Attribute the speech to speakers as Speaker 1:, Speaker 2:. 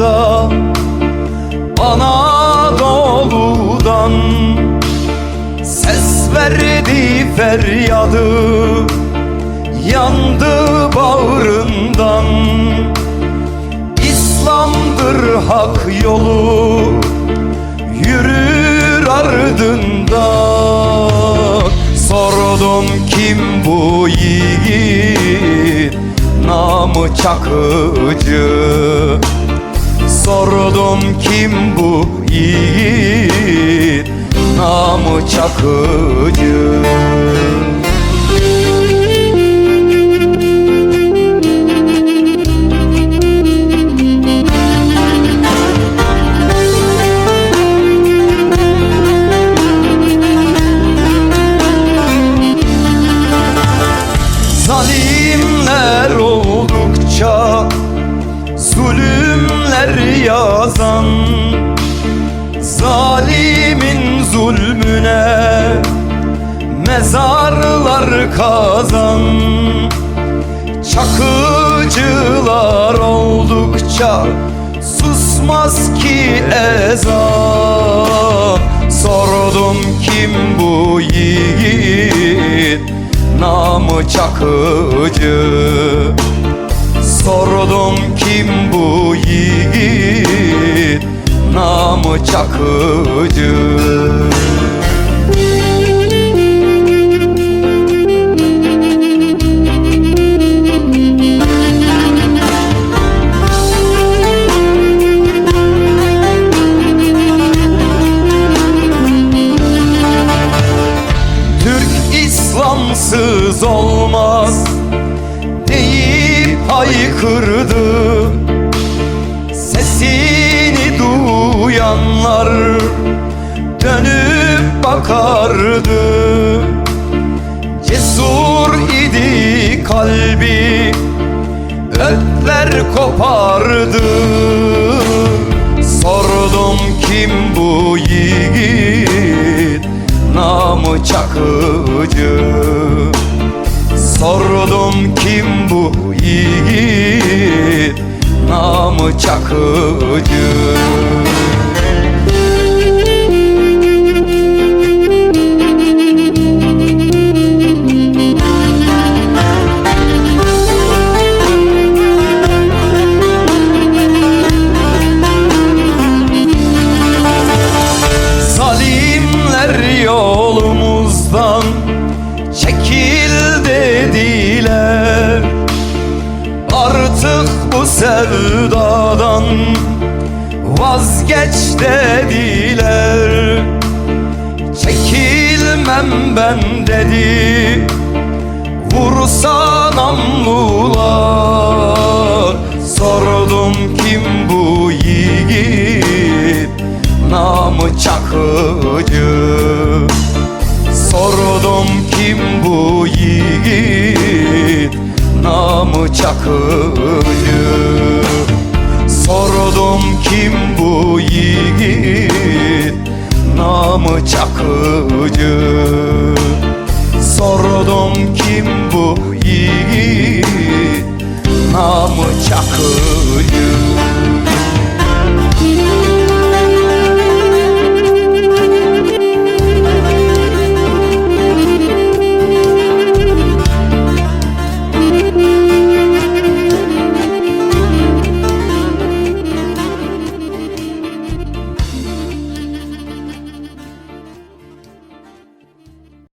Speaker 1: Anadolu'da Anadolu'dan Ses verdi feryadı Yandı bağrından. İslam'dır hak yolu Yürür ardından Sordum kim bu yiğit namı çakıcı yiğit Namı çakıcı Mezarlar kazan. Çakıcılar oldukça Susmaz ki ezan Sordum kim bu yiğit Namı çakıcı. Sordum kim bu yiğit Namı çakıcı İslamsız olmaz deyip haykırdı. Sesini duyanlar dönüp bakardı. Cesur idi kalbi ötler kopardı. Sordum kim bu yiğit namı çakıcı. Sordum kim bu yiğit? Namı çakıcı bu sevdadan vazgeç dediler. Çekilmem ben dedi Vursa namlular Sordum kim bu yiğit Namı çakıcı. Sordum kim bu yiğit Namı çakıcı kim bu yiğit? Namı çakıcı. Sordum kim bu yiğit? Namı çakıcı